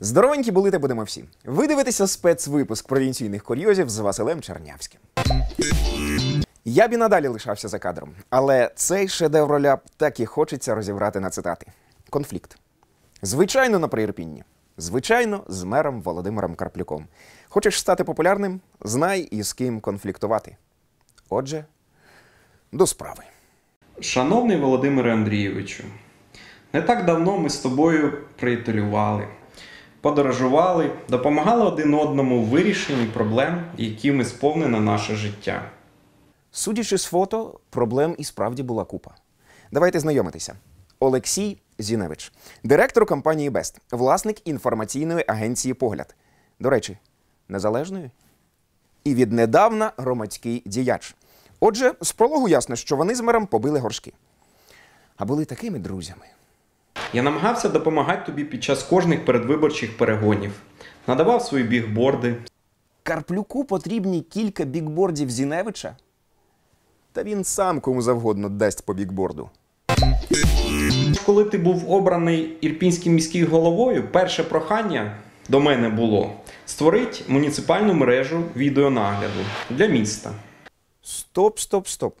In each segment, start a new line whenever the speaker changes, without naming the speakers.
Здоровенькі були та будемо всі. Ви дивитеся спецвипуск провінційних курйозів з Василем Чернявським. Я б і надалі лишався за кадром, але цей шедевр ляп так і хочеться розібрати на цитати. Конфлікт. Звичайно, на Приірпінні. Звичайно, з мером Володимиром Карплюком. Хочеш стати популярним? Знай із ким конфліктувати. Отже, до справи.
Шановний Володимире Андрійовичу, не так давно ми з тобою приятелювали, подорожували, допомагали один одному в вирішенні проблем, якими сповнено наше життя.
Судячи з фото, проблем і справді була купа. Давайте знайомитися. Олексій Зіневич, директор компанії Бест, власник інформаційної агенції Погляд. До речі, незалежної. І віднедавна громадський діяч. Отже, з прологу ясно, що вони з мером побили горшки. А були такими друзями.
Я намагався допомагати тобі під час кожних передвиборчих перегонів, надавав свої бігборди,
Карплюку потрібні кілька бікбордів Зіневича. Та він сам кому завгодно дасть по бікборду.
Коли ти був обраний ірпінським міським головою, перше прохання до мене було створити муніципальну мережу відеонагляду для міста.
Стоп, стоп, стоп.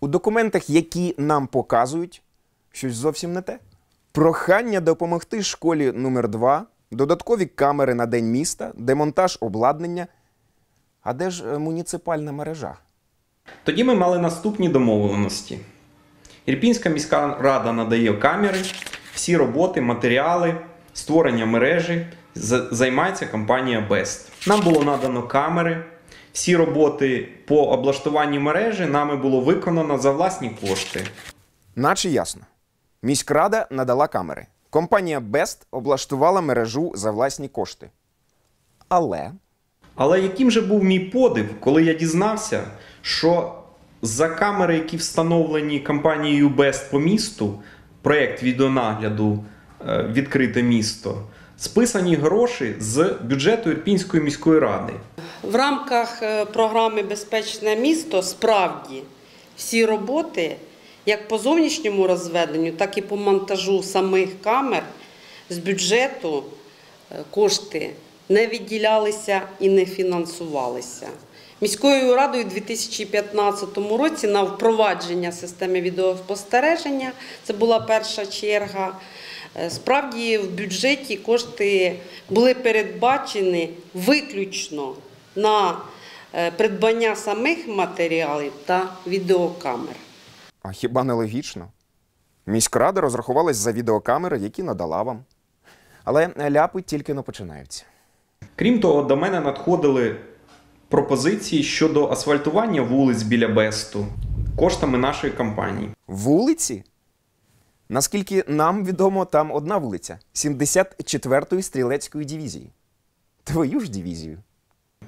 У документах, які нам показують, щось зовсім не те. Прохання допомогти школі номер 2 додаткові камери на день міста, демонтаж обладнання. А де ж е, муніципальна мережа?
Тоді ми мали наступні домовленості. Ірпінська міська рада надає камери, всі роботи, матеріали, створення мережі займається компанія Best. Нам було надано камери. Всі роботи по облаштуванню мережі нами було виконано за власні кошти.
Наче ясно. Міськрада надала камери. Компанія Бест облаштувала мережу за власні кошти. Але
Але яким же був мій подив, коли я дізнався, що за камери, які встановлені компанією Best по місту, проєкт відеонагляду е, Відкрите місто, списані гроші з бюджету Ірпінської міської ради.
В рамках е, програми Безпечне місто справді всі роботи, як по зовнішньому розведенню, так і по монтажу самих камер з бюджету е, кошти не відділялися і не фінансувалися. Міською радою у 2015 році на впровадження системи відеоспостереження це була перша черга. Е, Справді в бюджеті кошти були передбачені виключно на е, придбання самих матеріалів та відеокамер.
А хіба не логічно? Міськрада розрахувалась за відеокамери, які надала вам. Але ляпи тільки но починаються.
Крім того, до мене надходили пропозиції щодо асфальтування вулиць біля Бесту коштами нашої компанії.
Вулиці? Наскільки нам відомо, там одна вулиця 74-ї стрілецької дивізії. Твою ж дивізію.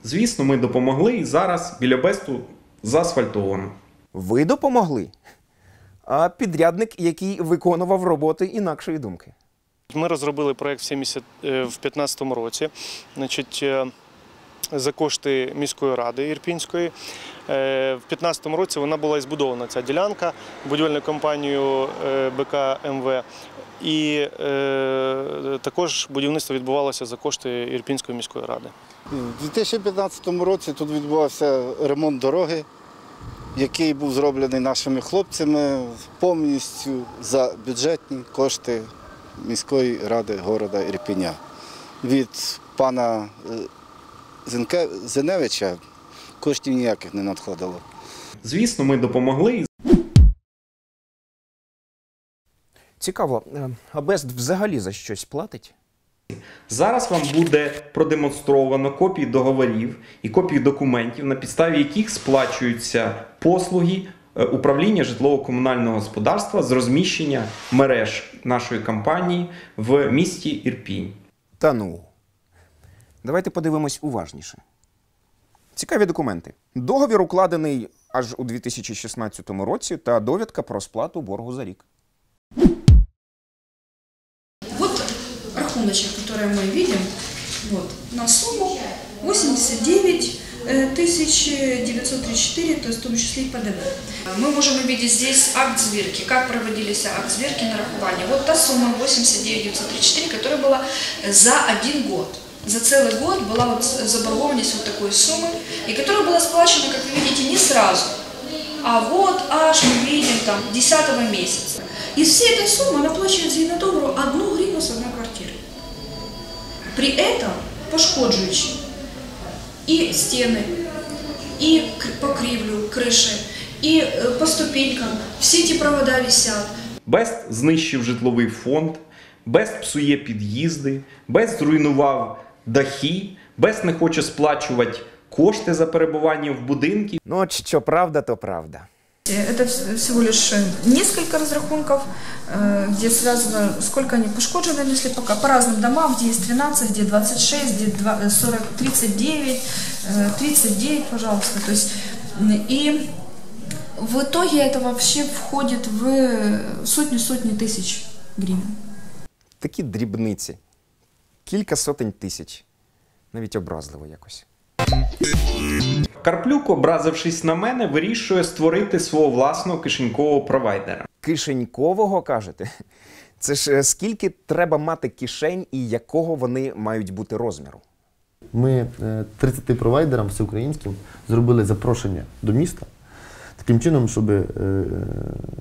Звісно, ми допомогли і зараз біля Бесту заасфальтовано.
Ви допомогли? А підрядник, який виконував роботи інакшої думки.
Ми розробили проект в 70, е, 2015 році. Значить, е, за кошти міської ради Ірпінської. Е, В 2015 році вона була і збудована ця ділянка будівельною компанією БК МВ. І е, також будівництво відбувалося за кошти Ірпінської міської ради.
У 2015 році тут відбувався ремонт дороги, який був зроблений нашими хлопцями повністю за бюджетні кошти міської ради города Ірпеня. Від пана е, Зенке- Зеневича коштів ніяких не надходило.
Звісно, ми допомогли
Цікаво, е, а Бест взагалі за щось платить?
Зараз вам буде продемонстровано копії договорів і копії документів, на підставі яких сплачуються послуги е, управління житлово-комунального господарства з розміщення мереж нашої компанії в місті Ірпінь.
Та ну. Давайте подивимось уважніше. Цікаві документи. Договір укладений аж у 2016 році та довідка про сплату боргу за рік.
Рахуночек, который мы видим, вот, на сумму 89 э, 1934, то есть в том числе и ПДВ.
Мы можем увидеть здесь акт зверки, как проводились акт зверки нарахування. Вот та сумма 89 934, которая была за один год. За целый год была вот заборгованность вот такой суммы, и которая была сплачена, как вы видите, не сразу, а вот аж мы видим там 10 месяца.
Из всей этой суммы она плачет Зеленодобру одну гривну с одной квартиры. При этом пошкоджуючи і стіни, і покрівлю, криші, і е, по ступенькам. Всі ті провода висять.
Бест знищив житловий фонд, Бест псує під'їзди, Бест зруйнував дахи, Бест не хоче сплачувати кошти за перебування в будинку.
Ну, от що правда, то правда.
Это вс- всего лишь э, несколько разрахунков, э, где связано, сколько они пошкоджены, если пока по разным домам, где есть 13, где 26, где два- э, 40, 39, э, 39, пожалуйста. То есть, м, и в итоге это вообще входит в сотни-сотни тысяч гривен.
Такі дрібниці. Кілька сотень тисяч. Навіть образливо якось.
Карплюк, образившись на мене, вирішує створити свого власного кишенькового провайдера.
Кишенькового кажете? Це ж е, скільки треба мати кишень і якого вони мають бути розміру?
Ми е, 30 провайдерам всеукраїнським зробили запрошення до міста таким чином, щоб е, е,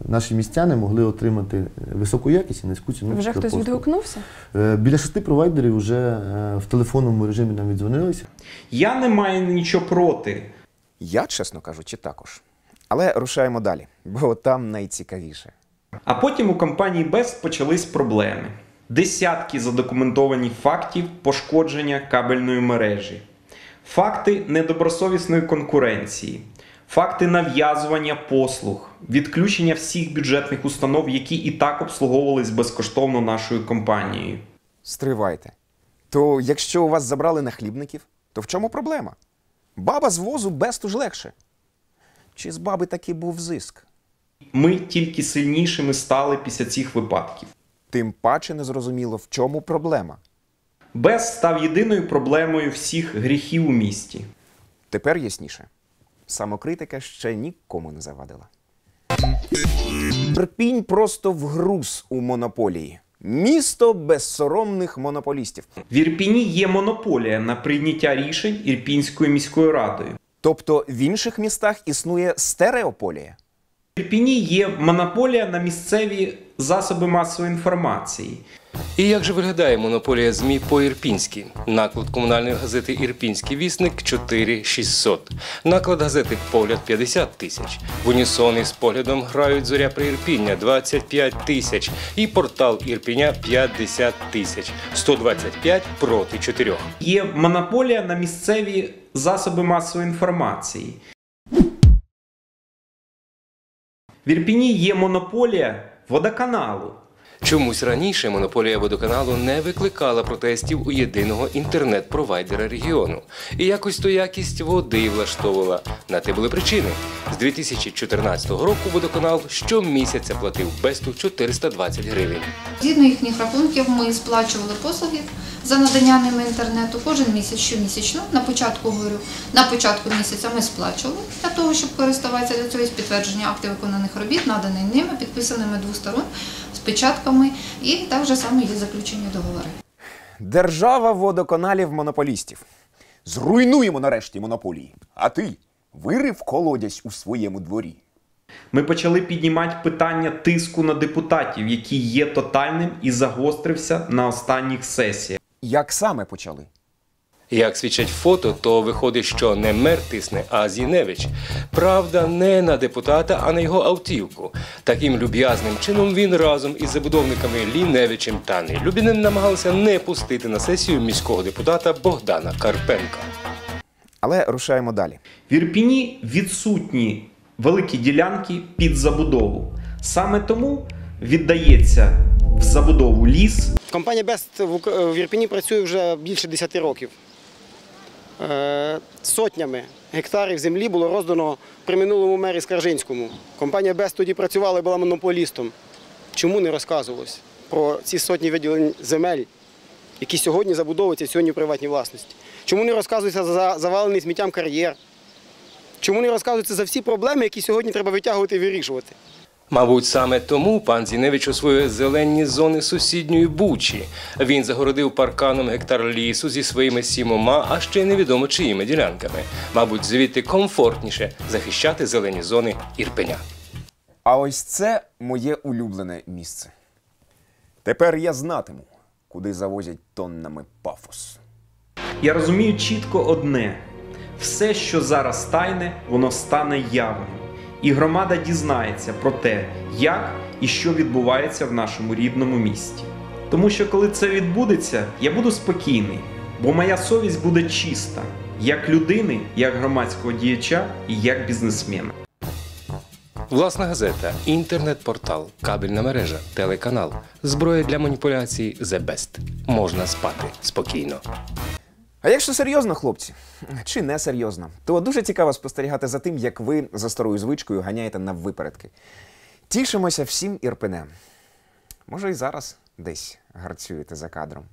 наші містяни могли отримати високу якість і низьку ціну.
Вже хтось
послугу.
відгукнувся?
Е, Біля шести провайдерів вже е, в телефонному режимі нам віддзвонилися.
Я не маю нічого проти.
Я, чесно кажучи, також. Але рушаємо далі, бо там найцікавіше.
А потім у компанії Best почались проблеми. Десятки задокументованих фактів пошкодження кабельної мережі, факти недобросовісної конкуренції, факти нав'язування послуг, відключення всіх бюджетних установ, які і так обслуговувались безкоштовно нашою компанією.
Стривайте. То якщо у вас забрали нахлібників, то в чому проблема? Баба з возу бесту ж легше. Чи з баби таки був зиск?
Ми тільки сильнішими стали після цих випадків.
Тим паче не зрозуміло, в чому проблема.
Бес став єдиною проблемою всіх гріхів у місті.
Тепер ясніше. Самокритика ще нікому не завадила. Припінь просто вгруз у монополії. Місто безсоромних монополістів.
В Ірпіні є монополія на прийняття рішень Ірпінською міською радою.
Тобто в інших містах існує стереополія.
В Ірпіні є монополія на місцеві засоби масової інформації.
І як же виглядає монополія ЗМІ по-ірпінськи? Наклад комунальної газети Ірпінський вісник 4600. Наклад газети Погляд 50 тисяч. В унісон із поглядом грають зоря при Ірпіння 25 тисяч. І портал Ірпіня 50 тисяч. 125 проти 4.
Є монополія на місцеві засоби масової інформації. В Ірпіні є монополія водоканалу.
Чомусь раніше монополія водоканалу не викликала протестів у єдиного інтернет-провайдера регіону. І якось то якість води влаштовувала. На те були причини. З 2014 року водоканал щомісяця платив Бесту 420 гривень.
Згідно їхніх рахунків, ми сплачували послуги за надання ними інтернету кожен місяць, щомісячно. На початку говорю, на початку місяця ми сплачували для того, щоб користуватися для цього підтвердження актів виконаних робіт, наданих ними, підписаними двох сторон з печатками, і так же саме є заключені договори.
Держава водоканалів монополістів. Зруйнуємо нарешті монополії. А ти вирив колодязь у своєму дворі.
Ми почали піднімати питання тиску на депутатів, який є тотальним і загострився на останніх сесіях.
Як саме почали?
Як свідчать фото, то виходить, що не мер тисне, а Зіневич. Правда, не на депутата, а на його автівку. Таким люб'язним чином він разом із забудовниками Ліневичем та Нелюбіним намагалися не пустити на сесію міського депутата Богдана Карпенка.
Але рушаємо далі.
В Ірпіні відсутні великі ділянки під забудову. Саме тому віддається в забудову ліс,
Компанія Бест в Ірпіні працює вже більше 10 років. Е, Сотнями гектарів землі було роздано при минулому мері Скаржинському. Компанія Бест тоді працювала і була монополістом. Чому не розказувалось про ці сотні виділень земель, які сьогодні забудовуються сьогодні в приватній власності? Чому не розказується за завалений сміттям кар'єр? Чому не розказується за всі проблеми, які сьогодні треба витягувати і вирішувати?
Мабуть, саме тому пан Зіневич освоює зелені зони сусідньої Бучі. Він загородив парканом гектар лісу зі своїми сімома, а ще й невідомо чиїми ділянками. Мабуть, звідти комфортніше захищати зелені зони Ірпеня.
А ось це моє улюблене місце. Тепер я знатиму, куди завозять тоннами пафос.
Я розумію чітко одне: все, що зараз тайне, воно стане явним. І громада дізнається про те, як і що відбувається в нашому рідному місті. Тому що коли це відбудеться, я буду спокійний, бо моя совість буде чиста, як людини, як громадського діяча і як бізнесмена.
Власна газета, інтернет-портал, кабельна мережа, телеканал, зброя для маніпуляцій The Best. Можна спати спокійно.
А якщо серйозно, хлопці, чи не серйозно, то дуже цікаво спостерігати за тим, як ви за старою звичкою ганяєте на випередки. Тішимося всім ірпенем. Може, і зараз десь гарцюєте за кадром.